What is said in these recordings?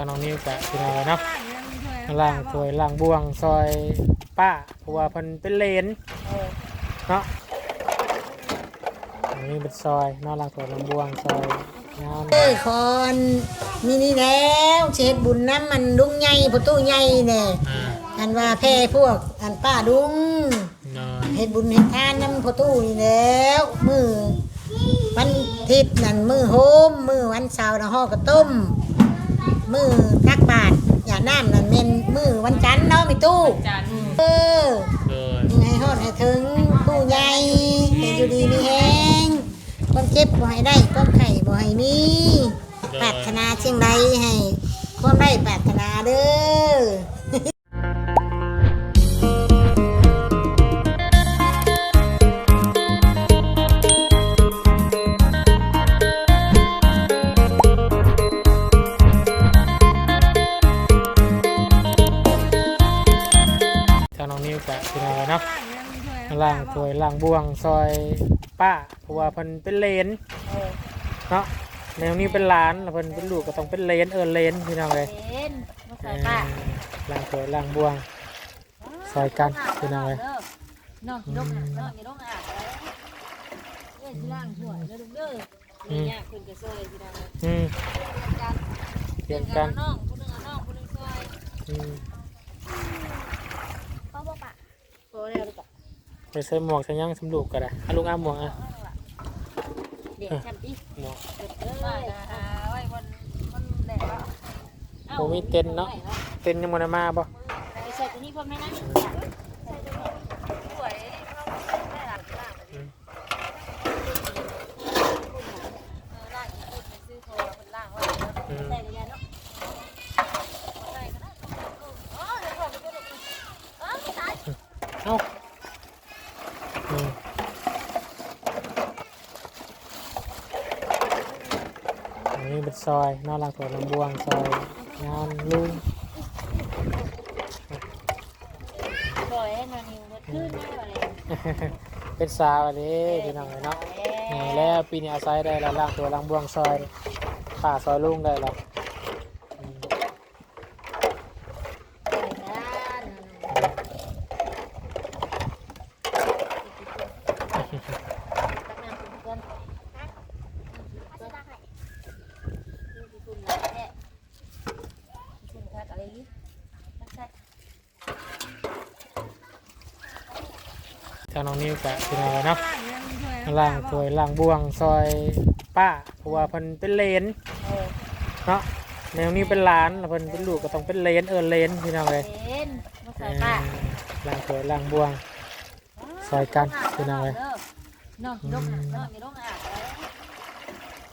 างน้องนิ้วกะพี่น้องเนาะล่างถวยล่างบวงซอยป้าเพราะว่าเพิ่นเป็นเลนเนาะอันนี้เป็นซอยเนาะล่างถวยล่างบวงซอยงามเอ้ยคอนมีนี่แล้วเช็ดบุญน้ำมันลุงใหญ่ประตูใหญ่แน่อ่าอันว่าแพ่พวกอันป้าดุงเนาะเฮ็ดบุญเฮ็ดทานน้ำประตูนี่แล้วมือวันอาทิตย์นั่นมือโฮมมือวันเสาร์นะห่อกระต้ม มือตักบาตรอย่าน้ำนั่นเมนมือวันจันทร์เนาะมีตู้ จันทร์เออเลยยังไงฮอดให้ถึงผู้ใหญ่ให้อยู่ดีมีแฮงความเจ็บบ่ให้ได้ความไข้บ่ให้มีปรารถนาเชียงใดให้ความได้ปรารถนาเด้อ เนาะล่างถวยล่างบวงซอยป้าเพราะว่าเพิ่นเป็นเลนเนาะแนวนี้เป็นหลานแล้วเพิ่นเป็นลูกก็ต้องเป็นเลนเออเลนพี่น้องเลยเล่นมาเอใส่อป้าล่างถวยล่างบวงซอยกันพี่น้องเลยน้องยกน้องอย่าลงอาบเล่นที่ล่างช่วยเด้อเด้อนี่ยากขึ้นกระซอยพี่น้องอืมกันเปลี่ยนกันน้องผู้นึงน้องผู้นึงซอยอืม เขาบอกปะโต แล้วลูกไปใส่หมวกใส่หยังสำลูกก็ได้เอาลูกอ้ามหมวกอะเด็กฉันดิหมวกเด็กเอ้ยไว้วันมันแดดแล้วโมมีเต็นท์เนาะเต็นท์ยังมันมาบ่ไปใส่ตัวนี้พร้อมไหมนะสวยได้หลักล่างเออล่างอีกคนซื้อโทรเป็นล่างว่าใส่กระยาเนาะใส่ก็ได้อ๋อเดี๋ยวก่อนเดี๋ยวก่อนอ๋อไม่ตาย เอ้าอืมอันนี้เป็น ซอยเนอกล่างถวยล่างบวงซอยงานลุงปล่อยให้มันนิ่งขึ้นได้เลยเป็นสาวอันนี้พี่น้องเลยเนาะนี่แล้วปีนี้อาศัยได้แล้วล่างตัวล่างบวงซอยป่าซอยลุงได้แล้วอืมทางน้องนิ้วกะพี่น้องเลยเนาะล่างถวยล่างบวงซอยป้าเพราะว่าเพิ่นเป็นเลนเนาะแนวนี้เป็นหลานแล้วเพิ่นเป็นลูกก็ต้องเป็นเลนเออเลนพี่น้องเลยเล่นมาเอใส่อป้าล่างถวยล่างบวงซอยกันพี่น้องเลยน้องยกน้องอย่าลงอาบ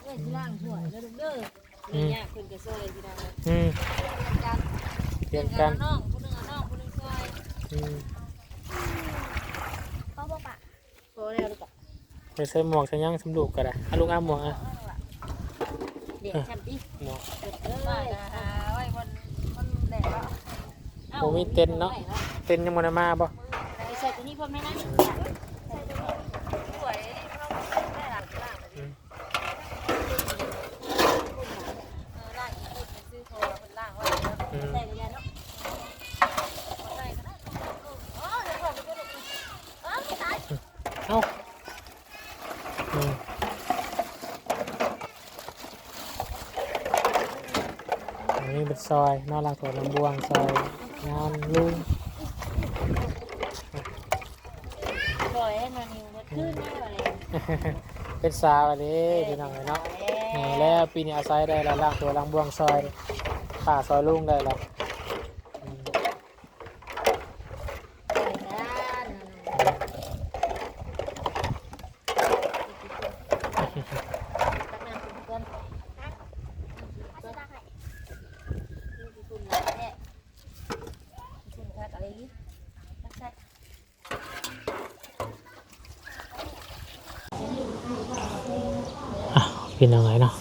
เล่นที่ล่างช่วยเด้อเด้อนี่ยากขึ้นกระซอยพี่น้องอืมกันเปลี่ยนกันน้องผู้นึงน้องผู้นึงซอยอืม เขาบอกปะโตแล้วลูก ไป ใส่หมวกใส่หยังสำลูกก็ได้เอาลูกอ้ามหมวกอะเด็กฉันดิหมวกเด็กเอ้ยไว้วันมันแดดแล้วโมมีเต็นท์เนาะเต็นท์ยังมันมาบ่ไปใส่ตัวนี้พร้อมไหมนะสวยได้หลักล่าง อืม เออล่างอีกคนซื้อโทรเป็นล่างว่าใส่กระยาเนาะใส่ก็ได้อ๋อเดี๋ยวก่อนเดี๋ยวก่อนอ๋อไม่ตาย เอ้าอืมอันนี้เป็น ซอยเนอกล่างถวยล่างบวงซอยงานลุงปล่อยให้มันนิ่งขึ้นได้เลยเป็นสาวอันนี้พี่น้องเลยเนาะนี่แล้วปีนี้อาศัยได้แล้วล่างตัวล่างบวงซอยป่าซอยลุงได้แล้ว พี่น้องเลยเนาะ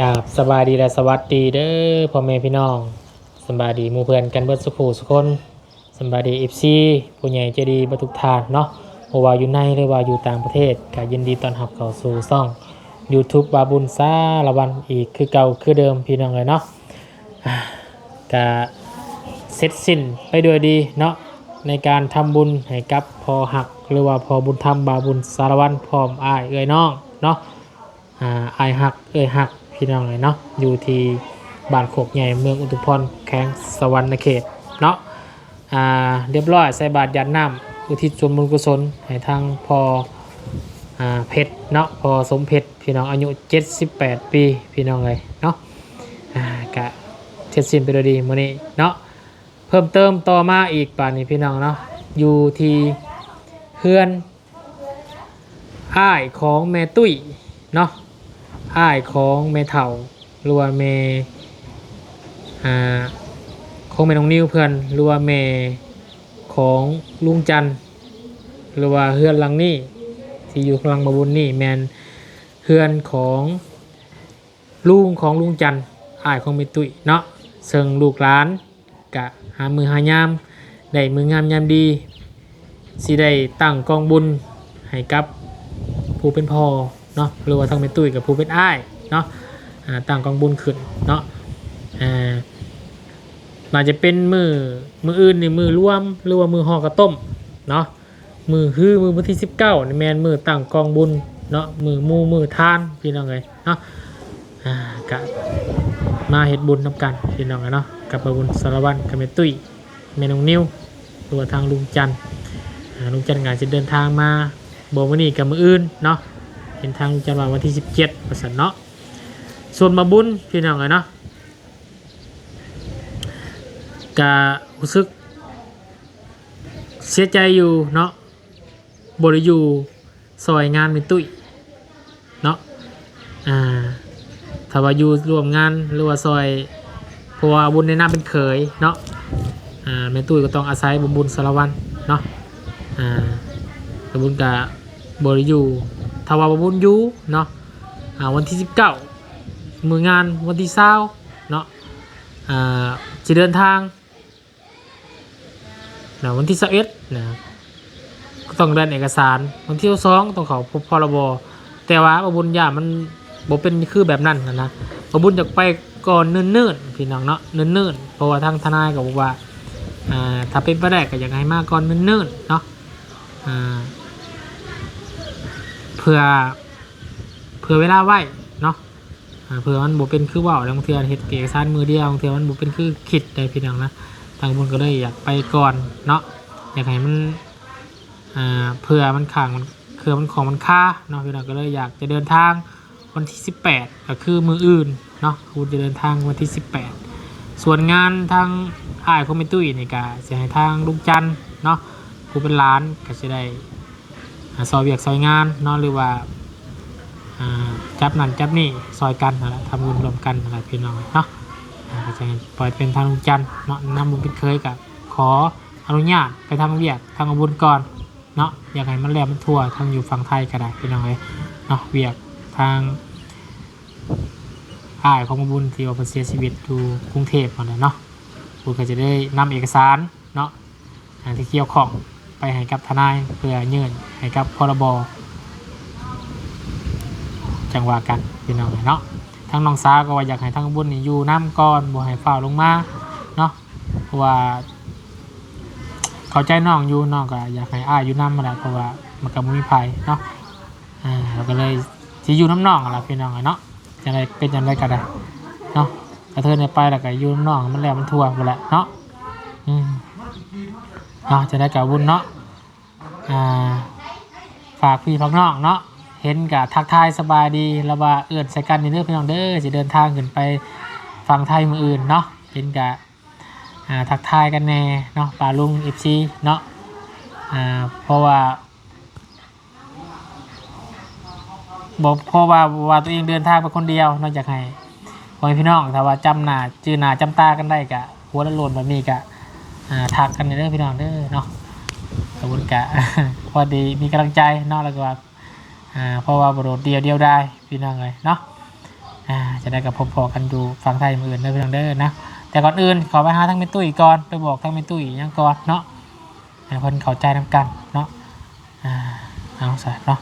กาบสบายดีและสวัสดีเด้อพ่อแม่พี่น้องสบายดีมู่เพื่อนกันเบิดสุขูสุคนสบายดีเอฟซีผู้ใหญ่ใจดีบัทุกทานเนาะบ่ว่าอยู่ในหรือว่าอยู่ต่างประเทศก็ยินดีตอนรับเข้าสู่ซ่อง YouTube บาบุญซาละวันอีกคือเก่าคือเดิมพี่น้องเลยเนาะ กะเสร็จสิ้นไปด้วยดีเนาะในการทำบุญให้กับพอหักหรือว่าพอบุญธรรมบาบุญสารวันพร้อมอ้ายเอ้ยน้องเนาะอ่าอ้ายหักเอ้ยหักพี่น้องเลยเนาะอยู่ที่บ้านโคกใหญ่เมืองอุทุพรแข้งสวรรณเขตเนาะอ่าเรียบร้อยใส่บาตรยันน้ำอุทิศส่วนบุญกุศลให้ทางพออ่าเพชรเนาะพอสมเพชรพี่น้องอายุ 78 ปีพี่น้องเลยเนาะอ่ากะ เสร็จสิ้นไปด้วยดีมื้อนี้เนาะเพิ่มเติมต่อมาอีกป่านนี้พี่น้องเนาะอยู่ที่เพื่อนอ้ายของแม่ตุ้ยเนาะอ้ายของแม่เฒ่าหรือว่าแม่อ่าของแม่น้องนิ้วเพื่อนหรือว่าแม่ของลุงจันร์หรือว่าเฮือนหลังนี้ที่อยู่พลังบาบุญนี่แมนเฮือนของลุงของลุงจันอ้ายของเมตุยเนาะ เซิงลูกหลานกะหามือหายามได้มืองามยามดีสิได้ตั้งกองบุญให้กับผู้เป็นพ่อเนาะหรือว่าทางเมตุยกับผู้เป็นอ้ายเนาะอ่าตั้งกองบุญขึ้นเนาะอ่าอาจจะเป็นมือมืออื่นนี่มือร่วมหรือว่ามือห่อกระต้มเนาะมือฮือมือวันที่สิบเก้านี่แมนมือตั้งกองบุญเนาะมือมูมือทานพี่น้องเลยเนาะอ่ากะ มาเฮ็ดบุญนำกันพี่น้องเลยเนาะกับบุญสารวัตรกับแม่ตุ้ยแม่น้องนิ้วตัวทางลุงจันลุงจันงานจะเดินทางมาบอกวันนี้กับมืออื่นเนาะเห็นทางลุงจันว่าวันที่สิบเจ็ดประสันเนาะส่วนมาบุญพี่น้องเลยเนาะกะรู้สึกเสียใจอยู่เนาะบริยูซอยงานเป็นตุ้ยเนาะอ่า ถ้าว่าอยู่รวมงานหรือว่าซอยเพราะว่าบุญในน้ำเป็นเขยเนาะอ่าแม่ตุ้ยก็ต้องอาศัยบุญบุญสารวันเนาะอ่าแต่บุญกับบริยูถ้าว่าบุญยูเนาะอ่าวันที่สิบเก้ามืองานวันที่เศร้าเนาะอ่าจะเดินทางนะวันที่สิบเอ็ดนะก็ต้องเดินเอกสารวันที่สองต้องเขาพบพรบแต่ว่าบบุญญามัน บ่เป็นคือแบบนั้นนะนะบบุญอยากไปก่อนเนิ่นๆพี่น้องเนาะเนิ่นๆเพราะว่าทางทนายก็บอกว่าอ่าถ้าเป็นไปได้ก็อยากให้มาก่อนเนิ่นๆเนาะอ่าเพื่อเพื่อเวลาไหวเนาะเพื่อมันบ่เป็นคือเว่าแล้วบางเทือเฮ็ดเอกสารมือเดียวบางเทือมันบ่เป็นคือคิดได้พี่น้องนะทางบุญก็เลยอยากไปก่อนเนาะอยากให้มันอ่าเผื่อมันขังเคือมันของมันค่าเนาะพี่น้องก็เลยอยากจะเดินทาง วันที่ 18 ก็คือมืออื่นเนาะคุณจะเดินทางวันที่ 18 ส่วนงานทางอ้ายคอมเมนตุ้ยนี่ก็จะให้ทางลุงจันเนาะผู้เป็นร้านก็จะได้ซอยเวียกซอยงานเนาะหรือว่าจับนั่นจับนี่ซอยกันนะทำบุญรวมกันนะพี่น้องเนาะอ่าก็จะให้ปล่อยเป็นทางลุงจันเนาะนำบุญเป็นเคยกับขออนุญาตไปทำเวียกทางบุญก่อนเนาะอยากให้มันแลมันทั่วทางอยู่ฝั่งไทยก็ได้พี่น้องเลยเนาะเวียก ทางอ้ายของบุญที่ว่าเพิ่นเสียชีวิตอยู่กรุงเทพนั่นแหละเนาะบุญก็จะได้นำเอกสารเนาะอันที่เกี่ยวข้องไปให้กับทนายเพื่อยื่นให้กับพรบจังหวะกันพี่น้องเลยเนาะทั้งน้องสาวก็ว่าอยากให้ทางบุญนี่อยู่น้ำก่อนบ่ให้ฝ้าลงมาเนาะเพราะว่าเข้าใจน้องอยู่น้องก็อยากให้อ้ายอยู่น้ำมาแหละเพราะว่ามันก็บ่มีภัยเนาะอ่าเราก็เลย สิอยู่น้ำนองอะไรพี่น้องเนาะจะได้เป็นจังไดก็ได้เนาะกระเทินได้ไปแล้วก็อยู่น้ำนองมันแล้วมันทั่วไปแหละเนาะอืมเนาะจะได้กับบุญเนาะอ่าฝากพี่พักน้องเนาะเห็นกับทักทายสบายดีแล้วว่าเอื้อนใส่กันนี่เด้อพี่น้องเด้อจะเดินทางขึ้นไปฝั่งไทยมืออื่นเนาะเห็นกับอ่าทักทายกันแน่เนาะป่าลุงเอฟซีเนาะอ่าเพราะว่า บอกเพราะว่าว่าตัวเองเดินทางไปคนเดียวนอกจากให้พ่อแม่พี่น้องถ้าว่าจำหน้าจือหน้าจำตากันได้กะหัวละโลนแบบนี้กะอ่าทักกันในเด้องพี่น้องเด้อเนาะขอบคุณกะพอดีมีกำลังใจเนาะแล้วก็ว่าอ่าเพราะว่าบโดดเดียวเดียวได้พี่น้องเลยเนาะอ่าจะได้กับพบพอกันอยู่ฟังไทยมืออื่นเด้อพี่น้องเด้อนะแต่ก่อนอื่นขอไปหาทั้งเมตุ้ยก่อนไปบอกทั้งเมตุ้ยยังก่อนเนาะให้เพิ่นเข้าใจนำกันเนาะอ่าเอาใส่เนาะ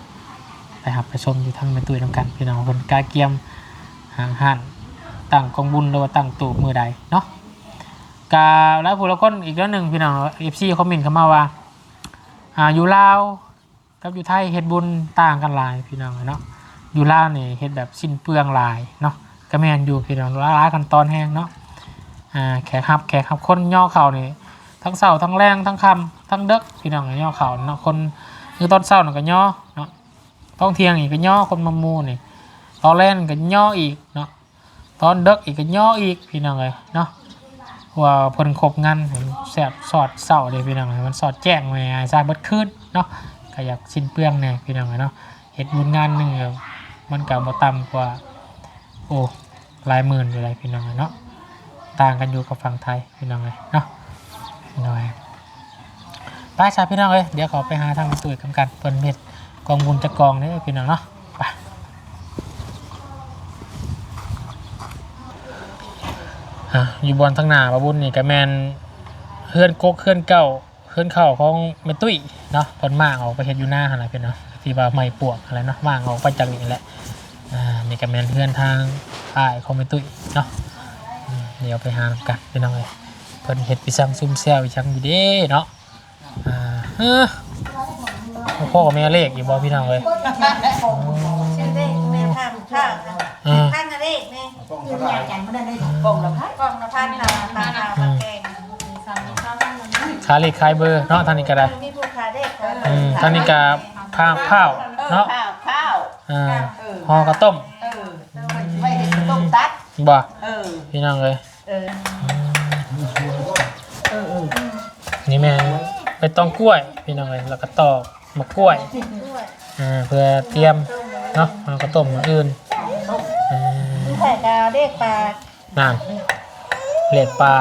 ไปหับไปชมอยู่ทางแม่ตุ้ยนำกันพี่น้องคนกาเกียมหางหันตั้งกองบุญหรือว่าตั้งตูบมือใดเนาะกาแล้วผู้ละคนอีกแล้วหนึ่งพี่น้องเอฟซีคอมเมนต์เข้ามาว่าอ่าอยู่ลาวกับอยู่ไทยเฮ็ดบุญต่างกันหลายพี่น้องเนาะอยู่ลาวนี่เฮ็ดแบบสิ้นเปลืองหลายเนาะก็แม่นอยู่พี่น้องหลายกันตอนแห้งเนาะอ่าแขกฮับแขกฮับคนย่อเข่านี่ทั้งเสาทั้งแรงทั้งคำทั้งเด็กพี่น้องย่อเข่าเนาะคนคือตอนเช้านี่ก็ย่อเนาะ ต้องเที่ยงอีกก็ย่อคนมามูนี่ตอนแรกก็ย่ออีกเนาะตอนเด็กอีกก็ย่ออีกพี่น้องเลยเนาะว่าเพิ่นครบงานแสบสอดเศร้าเลยพี่น้องเลยมันสอดแจ้งไว้ให้ทราบเบิดขึ้นเนาะก็อยากสิ้นเปลืองแน่พี่น้องเลยเนาะเฮ็ดบุญงานหนึ่งมันก็บ่ต่ำกว่าโอ้หลายหมื่นอยู่เลยพี่น้องเลยเนาะต่างกันอยู่กับฝั่งไทยพี่น้องเลยเนาะพี่น้องเลยไปชาพี่น้องเลยเดี๋ยวขอไปหาทางตุ้ยกำกันเพิ่นเฮ็ด องบุญจะกองนี่พี่น้องเนาะไปอะอยู่บนทั้งหน้าบาบุญนี่ก็แมนเฮื่อนกกเฮื่อนเก่าเฮื่อนเข่าของเมตุยเนาะผลมากออกไปเฮ็ดอยู่หน้าอะไรพี่เนาะที่ว่าไม่ปวกอะไรเนาะมากออกไปจากนี่แหละอ่านี่ก็แมนเฮือนทางอ้ายของเมตุยเนาะเดี๋ยวไปหากันพี่น้องเลยเพิ่นเฮ็ดไปซังซุ่มแซวไปซังอยู่เด้เนาะอ่าเฮ้อ พ่อกับแม่เลขอยู่บ่พี่น้องเลยชื่อเด็กแม่ทำข้าวอ่าท่านน่ะเด็กแม่ยืนยันกันบ่ได้เลยกล่องละพันกล่องละพันนานานามาแกงขายเลขขายเบอร์เนาะทางนี้ก็ได้มีผู้ค้าเด็กอืมทางนี้ก็พาข้าวเนาะข้าวข้าวอ่าห่อกระต้มเออไม่เห็นต้มตัดบ่เออพี่น้องเลยเออนี่แม่ไปต้องกล้วยพี่น้องเลยแล้วก็ตอก มะกล้วยอ่าเพื่อเตรียมเนาะห่อกระต้มอย่างอื่นอ่าแผ่กาวเด็กปลานั่นเลขปลา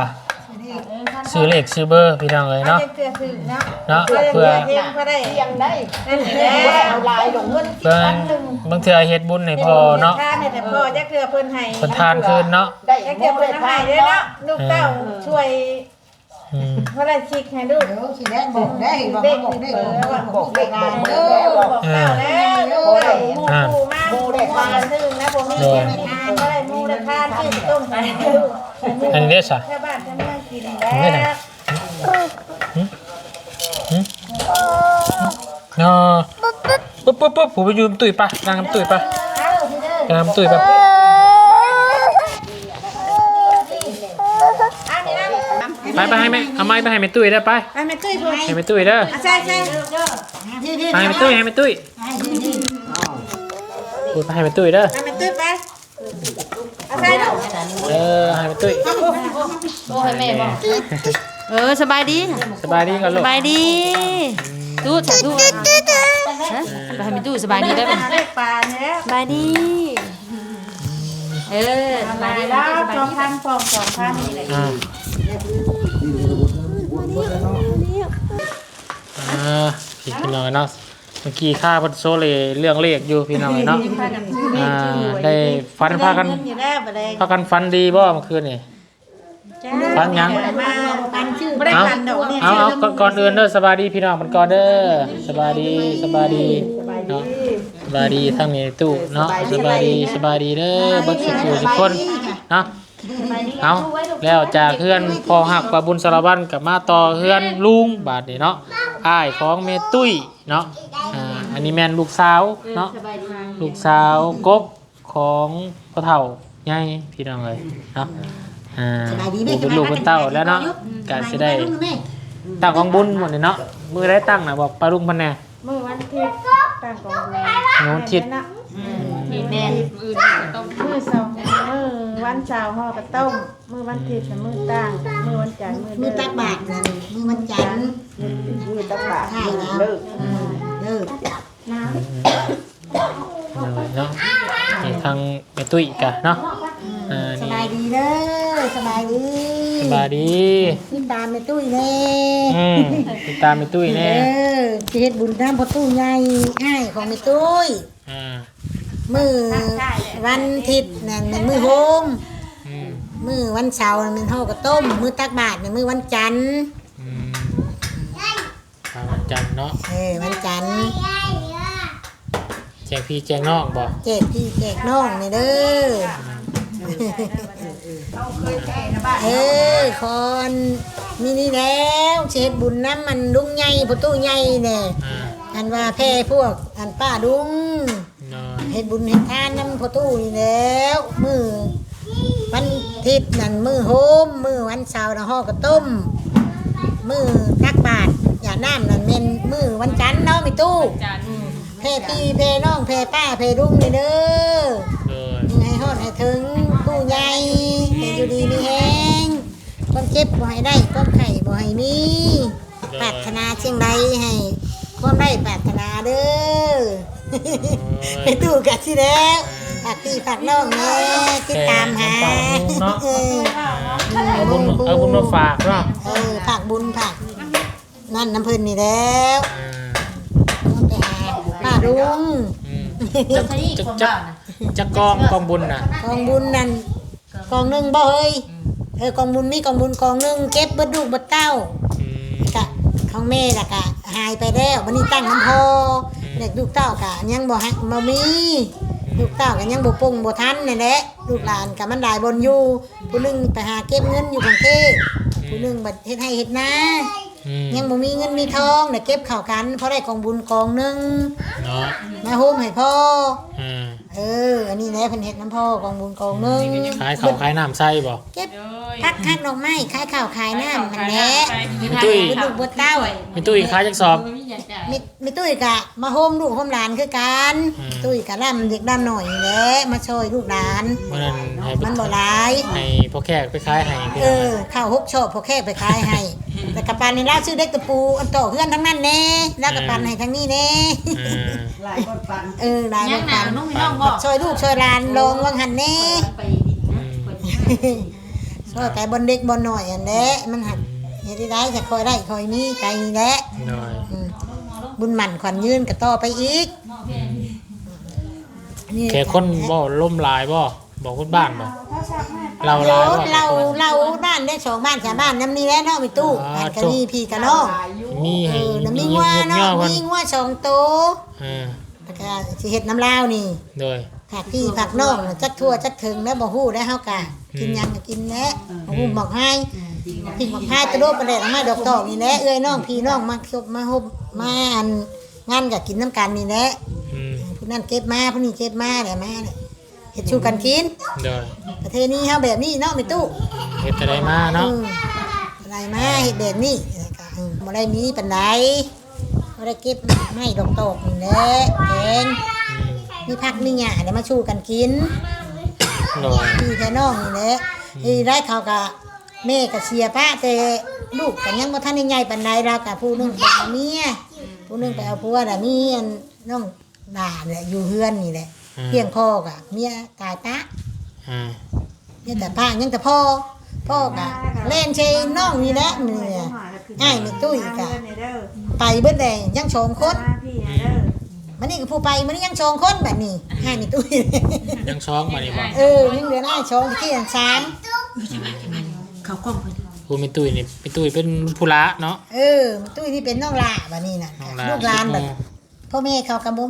ซื้อเลขซื้อเบอร์พี่น้องเลยเนาะเกลือถึงเนาะเนาะเพื่เพื่ออเทียมก็ได้เที่ยงได้นั่นแหละเอาลายลงเงินเบิ่งบางเทื่อเฮ็ดบุญให้พอเนาะท่านเนี่ยแต่พ่อจะเกลือเพิ่นให้เพิ่นทานคืนเนาะได้จะเกลือเพิ่นให้เด้อเนาะลูกเต้าช่วยอืม เพราะอะไรชิกให้ลูกเดี๋ยวสิได้บอกได้บอกเด็กบอกได้เด็กบอกบอกได้เด็กงานเอเด้ออบอกเต้าแล้วลูกเต้าหมู่ปูมากหมู่ได้ทานซึ่งนะผมมีเงินทานก็ได้หมู่ได้ทานชื่อต้มให้ลูกอันนี้เด้อซะแค่บ้านแค่เมืองกินแล้วเนาะปุ๊บปุ๊บปุ๊บผมไปยืมตุ้ยปะนางน้ำตุ้ยปะเอาทีเด้อนางน้ำตุ้ยปะ อันนี้นะ ไปไปให้แม่เอาไม้ไปให้แม่ตุ้ยได้อไปไปแม่ตุ้ยพูดให้แม่ตุ้ยเด้อใช่ใช่พี่พี่ไปให้แม่ตุ้ยให้แม่ตุ้ยพูดไปให้แม่ตุ้ยเด้อไปแม่ตุ้ยไปเอาใช่ลูกเออให้แม่ตุ้ยโอ้ให้แม่บอกเออสบายดีสบายดีกันสลูกบายดีตู้ถ่ายตู้ฮะไปให้มีตู้สบายดีได้ไหมเด็กปลาเนี่ยสบายดีเออสบายดีแล้วสบายสองดีพันฟองสองพันนี่แหละอ่า อ่าพี่พี่น้องเนาะเมื่อกี้ข้าเพันโซเลเรื่องเลขอยู่พี่น้องเนาะอ่าได้ฟันพากันอยู่แล้วบ่ได้พากันฟันดีบ่เมื่อคืนนี่ ฟันยัง มาปันชื่อบ่ได้เอาปันดอกเนี่ยเอาเอาก่อนก่อนอื่นเด้อสบายดีพี่น้องมันก่อนเด้อสบายดีสบายดีเนาะสบายดีทั้งนี้ตู้เนาะสบายดีสบายดีเด้อเบัดสุขทุกคนเนาะ เอาแล้วจากเฮือนพอหักปลาบุญสารวัตรกับมาต่อเฮือนลุงบาทนี่เนาะอ้ายของเมตุ้ยเนาะอ่าอันนี้แม่นลูกสาวเนาะลูกสาวกบของพ่อเฒ่าใหญ่พี่น้องเลยเนาะอ่าเป็นลูกเป็นเต้าแล้วเนาะก็สิได้ตั้งของบุญหมดเลยเนาะมือได้ตั้งนะบอกปลาลุงพันแน่มื้อวันที่ตั้งของแม่โน้ตทิศ อีแม่อื่นต้องมื้อสองมื้อวันเสาร์ห่อกระต้มมื้อวันอาทิตย์น่ะมื้อตั้งมื้อวันจันทร์มื้อมืเลิอกตักบาทนั่นมือมันจันทร์มือตั้งบาทใช่แล้วเลิกเด้อเนาะนี่ทางแม่ตุ้ยกะเนาะอ่าสนี่บายดีเด้อสบายดีสบายดีขึ้นตามแม่ตุ้ยแน่อืมติดตามแม่ตุ้ยเอแน่อสิเฮ็ดบุญตามพ่อตู้ใหญ่อ้ายของแม่ตุ้ย อ่า มื้อวันอาทิตย์นั่นเป็นมื้อโฮมอืมมื้อวันเสาร์นั่นเป็นห่อกระต้ม มื้อตักบาตรนี่มื้อวันจันทร์อืมทางวันจันทร์เนาะเออวันจันทร์สจกพี่แจกน้องบ่แจกพี่แจกน้องนี่เด้อเราเคยแก้นะบ้านเออคอนมีนี่แล้วเช็ดบุญน้ำมันลุงใหญ่ประตูใหญ่เนี่ยอ่าอันว่าแพ่พวกอันป้าดุงนอน เฮ็ดบุญเฮ็ดทานน้ำประตูนี่แล้ว มือวันอาทิตย์นั่นมือโฮมมือวันเสาร์นะห่อกระต้ม มือตักบาตรอย่าน้ำนั่นเมนมือวันจันทร์เนาะไม่ตู้จานแพ่พี่แพ่น้องแพ่ป้าแพ่ดุงนี่เด้อโดยให้ฮอดให้ถึงตู้ใหญ่ให้อยู่ดีมีแฮงความเจ็บบ่ให้ได้ความไข่บ่ให้มีปรารถนาเชียงใดให้ความได้ปรารถนาเด้อ ไปตู้กันสิแล้วฝากพี่ฝากน้องแน่ติดตามหาเออเอาบุญเอาบุญมาฝากเนาะเออฝากบุญฝากนั่นน้ำพื้นนี่แล้วอ่าต้องไปหาป้าดุงอืมจักนี่จักของจักเราน่ะจักกองกองบุญน่ะกองบุญนั่นกองหนึ่งบ่เฮ้ยเออกองบุญมีกองบุญกองหนึ่งเก็บเบิดลูกเบิดเต้าอืมกะของแม่ละกะหายไปแล้ววันนี้ตั้งน้ำพอ เด็กลูกเต้ากะยังบ่ฮะบ่มีลูกเต้ากะยังบ่ปรุงบ่ทันนี่แหละลูกหลานกะมันได้บนอยู่ผู้หนึงไปหาเก็บเงินอยู่กรุงเทพผู้หนึงบัดเฮ็ดให้เฮ็ดนา ยังบ่มีเงินมีทองเดี๋ยวเก็บข้าวกันเพราะได้กองบุญกองหนึงเนาะมาโฮมให้พ่ออ่าเออ อันนี้แหละเพิ่นเฮ็ดน้ำพ่อกองบุญกองหนึงขายข้าวขายน้ำใส่บ่เก็บพักคักดอกไม้ขายข้าวขายน้ำมันแหละมีตุ้ยบ่ลูกบ่เต้ามีตุ้ยขายจักสอบ มีมีตุ้ยกะมาโฮมลูกโฮมหลานคือกันอืม ตุ้ยกะล่ำเด็กล่ำหน่อยแหละมาช่วยลูกหลาน เมื่อนั้นให้มันบ่หลาย ให้พ่อแขกไปขายให้พี่เอน้องอข้าวหกชอบพอแค่ไปขายให้แต่กระปันนี่ล่าซื้อเด็กตะปูอันโตเพื่อนทั้งนั้นแน่แล้วกระปันให้ทั้งนี้แน่อ่าหลายคนฟันเออหลายยังหปันานน้องพี่น้องบ่ช่วยลูกช่วยหลานลงวังหันแน่ไปดินนะเปิดช่วยแต่บนเด็กบนหน่อยอันแหละมันหักเฮ็ดได้จะคอยได้คอยมีใจนี่แหละหน่อยอืมบุญหมั่นขวัญยืนก็ต่อไปอีกนี่แขกคนบ่ล่มหลายบ่ บอกคนบ้านบ่เราหโยลายบ่เราเราบ้านได้สองบ้านสามบ้านน้ำนี้แล้วเนาะมีตู้อ๋อบ้านก็มีพี่กับน้องหลายอยู่มีเอให้อน้ำมีมียุงัวกเนาะย่อเพิ่นมีงัวสองตัวอ่าแล้วก็สิเฮ็ดน้ำลาวนี่โดย ผักพี่ผักน้องน่ะจักทั่วจักถึงแล้วบ่ฮู้ได้เฮากะกินหยังก็กินแหละบ่ฮู้บอกให้พี่บอกให้ตะโลกประเดะมาดอกตอกนี่แหละเอ้ยน้องพี่น้องมาคบมาฮบมาอันงานก็กินน้ำกันนี่แหละอืมผู้นั้นเก็บมาผู้นี้เก็บมาแหละมาเนี่ย เฮ็ดชูกันกิน โดยประเทศนี้เฮาแบบนี้เนาะมีตู้เฮ็ดแต่ได้มาเนาะอืมอะไรมาเฮ็ดแบบนี้แล้วก็อืมบ่ได้มีปานใดบ่ได้เก็บไม้ดอกตอกนี่แหละแกงอืมมีผักมีหญ้าเดี๋ยวมาชูกันกิน โดยพี่แค่น้องนี่แหละอีได้เขาก็แม่ก็เสียป้าแต่ลูกก็ยังบ่ทันได้ใหญ่ปานใดเราก็ผู้หนึงไปเอาเมียผู้หนึงไปเอาผัวน่ะมีอันน้องด่าเนี่ยอยู่เฮือนนี่แหละอ่า เพียงพ่อก็เมียตายปะอ่าเนี่ยแต่ป้ายังแต่พ่อพ่อก็เล่นใช้น้องนี่แหละนี่เนี่ยง่ายไม่ตุ้ยก็ไปเบิดแดงยังสองคนมันนี่ก็ผู้ไปมันนี่ยังสองคนแบบนี้ง่ายไม่ตุ้ยยังช้องมานี่บ่เออยังเหลือหน้าสองที่อันสามเขากล้องเพิ่นผู้มีตุ้ยนี่มีตุ้ยเป็นผู้ละเนาะเออตุ้ยที่เป็นน้องลาแบบนี้น่ะน้องลาลูกหลานแบบพ่อแม่เขากำบุ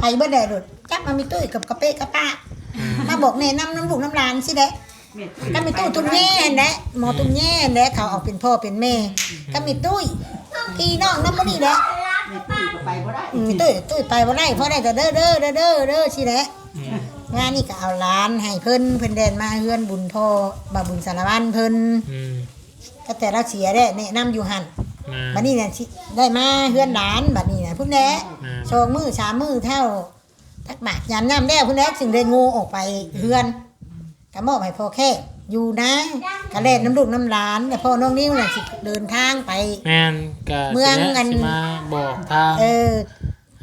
ไปเบิดแดงหลุดจับมามีตุ้ยกับกระเป๊ะกระป้า มาบอกแนะนำน้ำลูกน้ำหลานสิเด้ก็มีตู้ตุ้นแง่แหละหมอตุ้นแง่แหละเขาออกเป็นพ่อเป็นแม่ก็มีตุ้ยพี่น้องน้ำมันนี่แหละไม่ตุ้ยก็ไปบ่ได้อืมตุ้ยตุ้ยไปบ่ได้เพราะได้แต่เด้อเด้อเด้อเด้อเด้อสิแหละอืมงานนี่ก็เอาร้านให้เพิ่นเพิ่นเดินมาเฮือนบุญพ่อบาบุญสารวัตรเพิ่นอืมก็แต่เราเสียได้แนะนำอยู่หั่นมา บัดนี้เนี่ยสิได้มาเฮือนหลานบัดนี้น่ะพุ่นแหละอ่าสองมือสามมือเท่าทักบาทยามย่ำแล้วพุ่นแหละจึงได้งูออกไปเฮือนก็มอบให้พ่อแค่อยู่นะก็เล่นน้ำลูกน้ำหลานแต่พ่อน้องนิ้วน่ะสิเดินทางไป แม่นก็เมืองสิอัน สิมาบอกทางเออ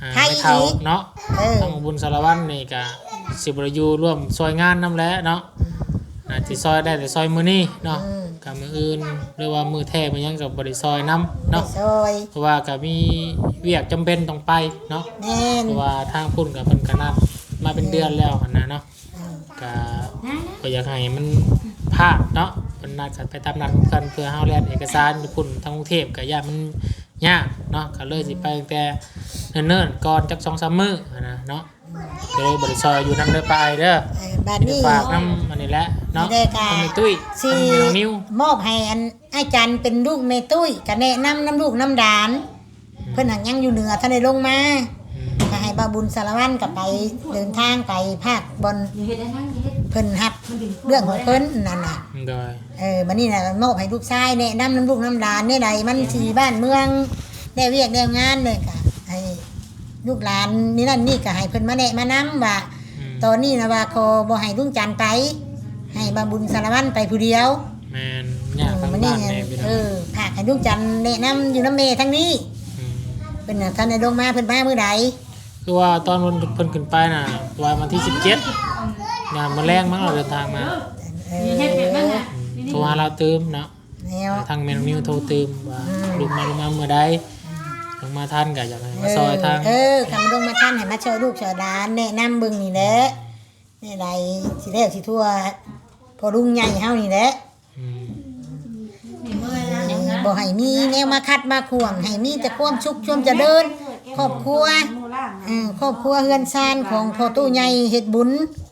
อ่าไทยไม่เท่าอีก เนาะเออ ทางบุญสารวัตรนี่ก็สิบรอยูร่วมซอยงานน้ำแหล้วเนาะ อ่าที่ซอยได้แต่ซอยมือนี่เนาะอืมกับมืออื่นหรือว่ามือแท้มันยังกับบริซอยน้ำเนาะซอยเพราะว่าก็มีเวียกจำเป็นต้องไปเนาะแน่นเพราะว่าทางพุ่นกับเพิ่นก็นัดมาเป็นเดือนแล้วหั่นนะเนาะก็ก็อยากให้มันพลาดเนาะเพิ่นนัดกันไปตามนัดกันเพื่อเฮาแลนเอกสารญี่ปุ่นทางกรุงเทพก็ย่านมัน ยากเนาะก็เลยสิไปตั้งแต่เนิ่นๆก่อนจัก2-3มื้อนะเนาะก็เลยบ่ได้ซอยอยู่นำเด้อปลายเด้อเออบัดเดี๋ยวนี้ ฝากน้ำอันนี้แหละเนาะได้ค่ะต้องมีตุ้ยสิต้องมีน้องนิ้วมอบให้อันอาจารย์เป็นลูกเมตุ้ยก็แนะนำน้ำลูกน้ำดาน เพิ่นหังยังอยู่เหนือท่านได้ลงมาอืมก็ให้บาบุญสารวัตรกับไปเดินทางไปภาคบน อย่าเฮ็ดได้ทั้งอย่าเฮ็ด เพิ่นฮับเรื่องของเพิ่นนั่นน่ะโดยเออบัดนี้น่ะมอบให้ลูกชายแนะนำน้ำลูกน้ำดานเนี่ยใดมันสิบ้านเมืองได้เวียกได้งานเลยก็ให้ลูกหลานนี่นั่นนี่ก็ให้เพิ่นมาแนะมานํว่าอืมตอนนี้นะว่าขอบ่ให้ลุงจันทร์ไป ให้บาบุญสารวัตรไปผู้เดียวแมนยากทางมันบ้านี่นแน่พี่น้องเออผากให้ลุงจันทร์แนะนำอยู่น้ำเมทั้งนี้มเป็นน่ะท่านในลงมาเพิ่นมามื้อใดคือว่าตอนวันเพิ่นขึ้นไปน่ะวันวันที่สิบเจ็ด งานมาแรงมั้งเราเดินทางมาเออย่าเฮ็ดแบบนั้นอน่ะโทรหาเราเติมเนาะแนว ทางแมนนิวโทรเติมว่าอืมลุกมาลุกมาเมื่อใดลงมาทันก็อยากให้มาซอยทางเออคำลงมาท่านให้มาช่วยลูกช่วยหลานแนะนำเบิ่งนี่แหละนี่ใดสิแล้วสิทั่วพอลุงใหญ่เฮานี่แหละมบ่ให้มีแนวมาคัดมาข่วงให้มีแต่ความชุกชมจะเดินครอบครัวเออครอบครัวเฮือนซานของพ่อตู้ใหญ่เฮ็ดบุญเออ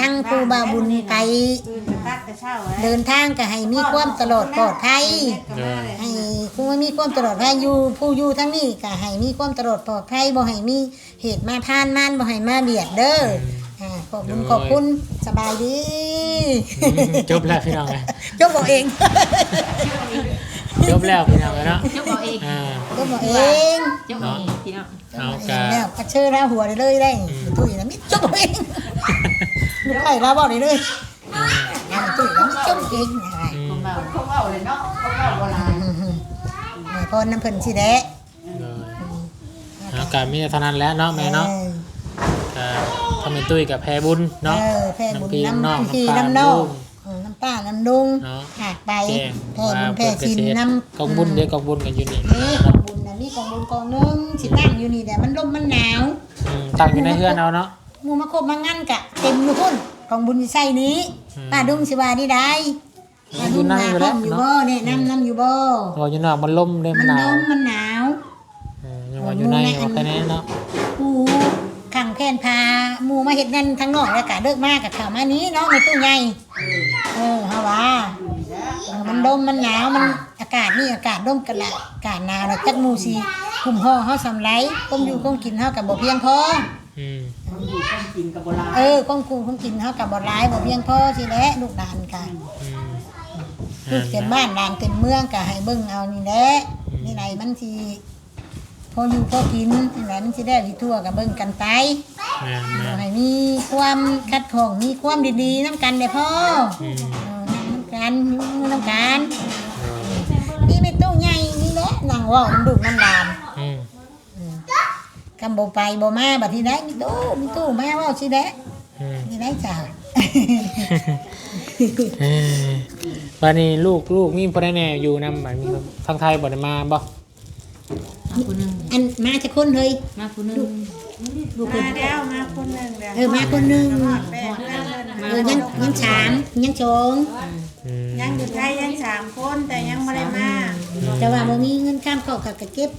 ทั้งครูบาบุญไปเดินทางก็ให้มีความตลอดปลอดภัยโดยให้ครูมีความตลอดภัยอยู่ผู้อยู่ทั้งนี้ก็ให้มีความตลอดปลอดภัยบ่ให้มีเหตุมาพานมานบ่ให้มาเบียดเด้ออ่าขอบคุณขอบคุณสบายดีอืมจบแล้วพี่น้องเลยจบบอกเองจบแล้วพี่น้องเลยเนาะเจ้าบอกเองอ่าจบบอกเองเจ้าบอกเองพี่น้องเอาเองกะแล้วกระเชิญแล้วหัวได้เลยได้ตุ้ยนะมิจบบอกเอง ไม่ใช่เราบอกได้เลยงานตุ้ยแล้วมิจบเองนะอืมเขาเว้าเลยเนาะเขาเว้าโบราณแม่พรน้ำเพิ่นสิแดะโดยเอากะมีแต่เท่านั้นแล้วเนาะแม่เนาะทำเป็นตุ้ยกับแพรบุญเนาะแพ่บุญน้ำพีน้ำนองน้ำพี่น้ำนองน้ำป้าน้ำดุงเนาะหากไปแพ่บุญแพ่เพิ่นก็ชินน้ำกองบุญเดี๋ยวกองบุญกันอยู่นี่นี่กองบุญนะมีกองบุญกองนึงสิตั้งอยู่นี่แต่มันลมมันหนาวตั้งอยู่ในเฮือนเอาเนาะ หมูมาคบมางั้นกะเต็มอยู่พุ่นกองบุญอยู่ไส้นี้อืม ป้าดุงสิว่านี่ได้ป้าดุงอยู่นั่มางอยู่พแล้ร้อวมอยู่เนาะบ่เนี่ยน้ำน้ำอยู่บ่ตัวอยู่นอกมันล่มเลยมัมันนหนาวลมมันหนาว เออยังว่าอยู่ในว่าแค่นี้เนาะผู้ขังแพนพาหมูมาเฮ็ดงานทางนอกแล้วกะเลิกมากกับข่าวมานี้เนาะในตู้ใหญ่เออเฮาว่าเออมันดมมันหนาวมันอากาศนี่อากาศดมกันละอากาศหนาวแล้วจักหมูสิคุมห่อเฮาสำไรต้มอยู่คงกินเฮากับบ่เพียงพอ อืมอยู่ต้องกินกับโบราณเออคงกูคงกินเฮากับบ่หลายบ่เพียงพอสิแหละลูกหลานค่ะอืมลูกเต็มบ้านหลานเต็มเมืองก็ให้เบิ่งเอานี่แหละนี่ไหนมันสิพออยู่พอกินนี่ไหนมันสิได้วิทั่วกับเบิ่งกันไปแม่นแม่ขอนให้มีความคัดของมีความดีๆน้ำกันเด้อพ่ออืมเออน้ำกันน้ำกันนี่ไม่ตู้ใหญ่นี่แหละนางเว่ามันดุน้ำลาน อืมกำโบไปโบมาบัดทีได้มีตู้มีตู้มาเว่าสิแดะอืมนี่ได้จ้าเอ้ยวันนี้ลูกลูกมีพ่อแน่อยู่นำบัดมีทางไทยบ่ได้มาบ่มาคนหนึงอันมาจะคนเฮ้ยมาคนหนึงลูกคนมาแล้วมาคนหนึ่งแล้วเออมาคนหนึ่งแม่แม่เพิ่นเออยังยังสามยังสองอืมยังอยู่ไทยยังสามคนแต่ยังไม่ได้มาแต่ว่าบ่มีเงินข้ามเข้ากับกระเก็บ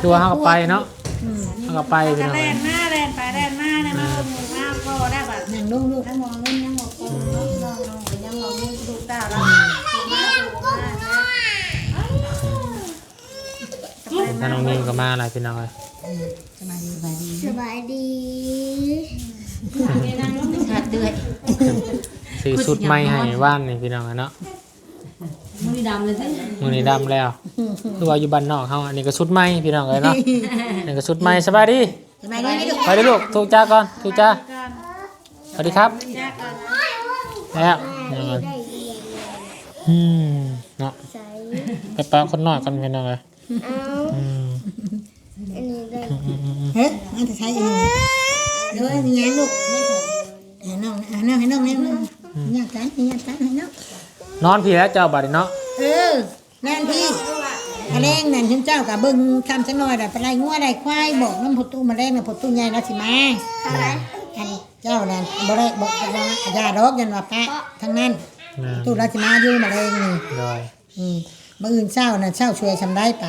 คือว่าเฮาก็ไปเนาะอืมเฮาก็ไปพี่ก็น้องแลนมาแลนไปแลนมาเนี่ยมาคนหมู่มาพ่อได้บัดนั่งลงลูกน้ำมองเงินยังบอกพ่อน้องน้องน้องยังมองเงินดูตาแล้วมาดูมาถ้าน้องนิวก็มาหลายพี่น้องเอ้ยสบายดีสบายดีสบายดีขาดเดือยซื้อชุดใหม่ให้ว่านนี่พี่น้องเอ้ยเนาะ มือดำเลยสิมื้อนี้ดำแล้ว คือว่าอยู่บ้านนอกเฮาอันนี้ก็ชุดใหม่พี่น้องเอ้ยเนาะอันนี้ก็ชุดใหม่สบายดีสบายดีไหมลูกไปดิลูกถูกจ้าก่อนถูกจ้าสวัสดีครับแยกกันแล้วนอนอืมเนาะใส่ไปป้าคนนอกกันพี่น้องเลยเอาอืมอันนี้ได้อืมอืมอืมอืมเฮ้ยมันจะใช้เองเดี๋ยวมีงานลูกให้น้องให้น้องให้น้องให้น้องญาติกันญาติกันให้น้อง นอนพี่แล้วเจ้าบัดนี้เนาะเออนั่นพี่มะเร็งนั่นฉันเจ้ากับเบิ่งทำสักหน่อยแต่ปลายงัวได้ควายบอกน้ำผุตุมะเร็งน่ะผุตุใหญ่แล้วสิมาอะไรอันเจ้านั่นบ่ได้บอกว่ายาดอกยันว่าปะทั้งนั้นนะตู้ราชมาอยู่มะเร็งนี่โดยอืมมื่ออื่นเช้าน่ะเช้าช่วยชำได้ไป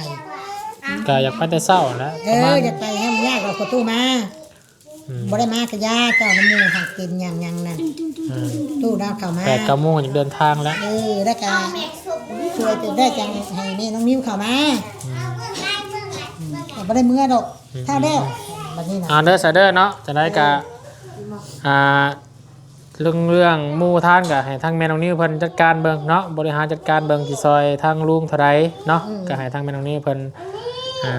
ก็อยากไปแต่เช้าแล้วเอประมาอณอย่าไปให้มันยากเราประตูมาอืม บ่ได้มากระยาเจ้าน้ำมูกหักกินอย่างยังนั่นอืมตู้ดาวเข้ามาแปดเก้าโมงอยากเดินทางแล้วเออได้การช่วยจะได้จังให้แม่น้องนิ้วเข้ามาแต่บ่ได้เมื่อดอกเท่าแล้วบัดนี้นะอ่าเด้อซะเด้อเนาะจะได้กะอ่าเรื่องเรื่องหมู่ท่านก็ให้ทางแม่น้องนิ้วเพิ่นจัดการเบิ่งเนาะบริหารจัดการเบิ่งที่ซอยทางลุงเท่าใดเนาะก็ให้ทางแม่น้องนิ้วเพิ่นอ่า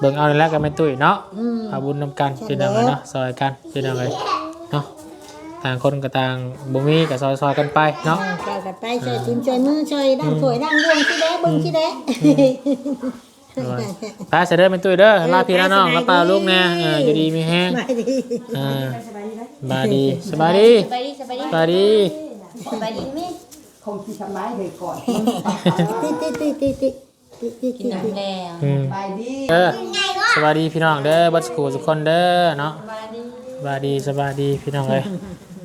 เบิ่งเอานี่แหละก็แม่ตุ้ยเนาะอืมเอาบุญนำกันพี่น้องเอ้ยเนาะซอยกันพี่น้องเอ้ยเนาะต่างคนก็ต่างบ่มีก็ซอยๆกันไปเนาะเออไปกันไปช่วยทีมช่วยมือช่วยดังสวยดังดวงที่แด้เบิ่งที่แด้ไปเสยเด้อเป็นตุ้ยเด้อลาพี่ลาน้องลาป้าลูกแน่เอออยู่ดีมีแฮงไม่ดีอ่าสบายดีสบายดีสบายดีสบายดีสบายดีสบายดีแม่คงที่ทำร้ายเลยก่อนติติติติติติติ กินน้ำแล้วอืมไปดีเด้อสบายดีพี่น้องเด้อบัดสกูทุกคนเด้อเนาะสบายดีสบายดีสบายดีพี่น้องเอ้ย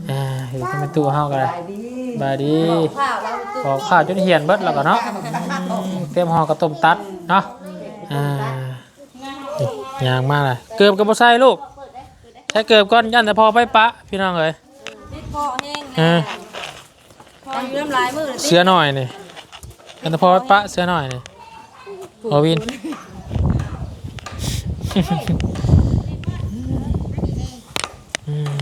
อ่าอยู่ที่เป็นตู้เฮากันเลยไปดีสบายดีข้าวเราตุบอกข้าวจนเหียนเบิดแล้วก็เนาะอืมเตรียมห่อกระต้มตัดเนาะอ่านี่ยางมากเลยเกือบกับบ่ใส่ลูกใช้เกือบก่อนยันแต่พอไปปะพี่น้องเอ้ย ติดคอแห้งเอนะอคออยู่น้ำลายมือเลยติเสื้อหน่อยนี่ยันแต่พอไปปะเสื้อหน่อยนี่ โอวินอืม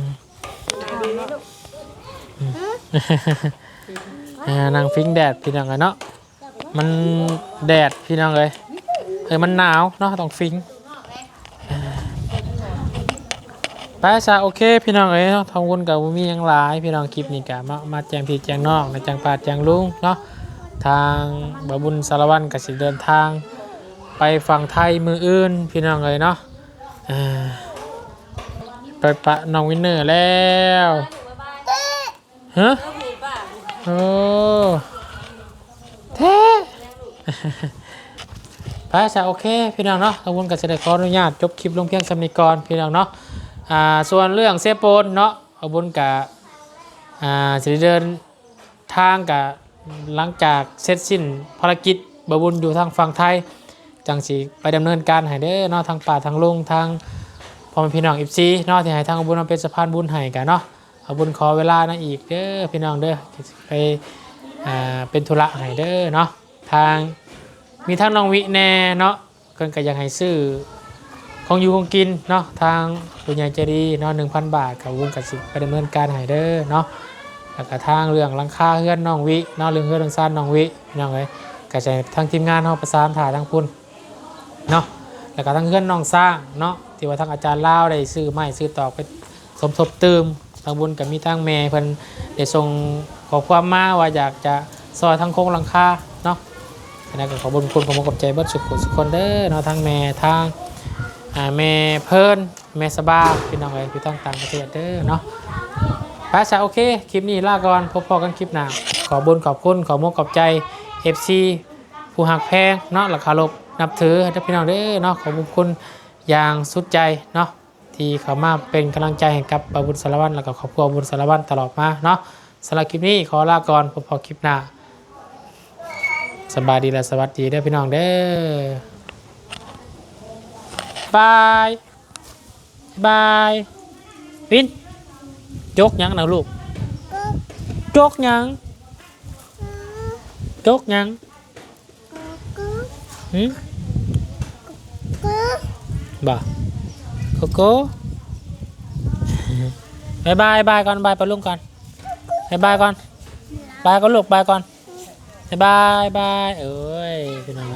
อ่านางฟิงแดดพี่น้องเลยเนาะ มันแดดพี่น้องเลยเออมันหนาวเนาะต้องฟิงไปซะโอเค พี่น้องเอ้ยเนาะทองวุนกับบ่มีหยังหลาย พี่น้องคลิปนี้กะมามาแจงพี่แจงน้องในแจงปาแจงลุงเนาะ ทางบาบุญสารวัตรกับสิเดินทาง ไปฝั่งไทยมืออื่นพี่น้องเลยเนาะไปปะน้องวินเนอร์แล้วฮะโอ้เท่ไปซะโอเคพี่น้องเนาะทางวุนกับจะได้ขออนุญาตจบคลิปลงเพียงสำนีก่อนพี่น้องเนาะอ่าส่วนเรื่องเซโปนเนาะทางวุนกับอ่าสิเดินทางกับ หลังจากเสร็จสิ้นภารกิจบบุญอยู่ทางฝั่งไทย จังสีไปดำเนินการให้เด้อเนาะทางป่าทางลุงทางพ่อแม่พี่น้องอิฟซีเนาะที่ให้ทางอบุญมาเป็นสะพานบุญให้กันเนาะเอาบุญขอเวลานะอีกเด้อพี่น้องเด้อไปอ่าเป็นธุระให้เด้อเนาะทางมีทางน้องวิแน่เนาะเพิ่นก็อยากให้ซื้อของอยู่ของกินเนาะทางผู้ใหญ่ใจดีเนาะ1,000บาทกับบุญกับสิไปดำเนินการให้เด้อเนาะ แล้วก็ทางเรื่องลังคาเฮือนน้องวินาะเรื่องเฮือนเรื่องซ่านน้องวิน้องเอ้ยก็จะให้ทางทีมงานเฮาประสานถ่ายทางพุ่นเนาะแล้วก็ทั้งเพื่อนน้องสร้างเนาะที่ว่าทางอาจารย์ลาวได้ซื้อไม้ซื้อตอกไปสมทบเติมทางบุญกับมีทางแม่เพิ่นได้ส่งขอความมาว่าอยากจะซอยทางโค้งลังคาเนาะฉะนั้นก็ขอบุญคุณขอมขอบใจเบิดสุขสุขคนเด้อเนาะทางแม่ทางแม่เพิ่นแม่สบาพี่น้องเอ้ยพี่ต้องต่างประเทศเด้อเนาะ ไปซะโอเค คลิปนี้ลาก่อนพบพอกันคลิปหน้า ขอบุญขอบคุณ ขอมกขอบใจ FC ผู้หักแพงเนาะหลักคารบนับถือให้พี่น้องเด้อเนาะขอบคุณอย่างสุดใจเนาะที่เขามาเป็นกำลังใจให้กับบุญสารวัตรแล้วก็ครอบครัวบุญสารวัตรตลอดมาเนาะสำหรับคลิปนี้ขอลาก่อนพบพอคลิปหน้าสบายดีและสวัสดีเด้อพี่น้องเด้อบายบายวิน จกหยังนะลูกจกหยังจกหยังหืมบ่โกโก้บายบายบายก่อนบายปลาลุงก่อนบายบายก่อนบายก่อนลูกบายก่อนบายบายบายเอ้ยเป็นยังไง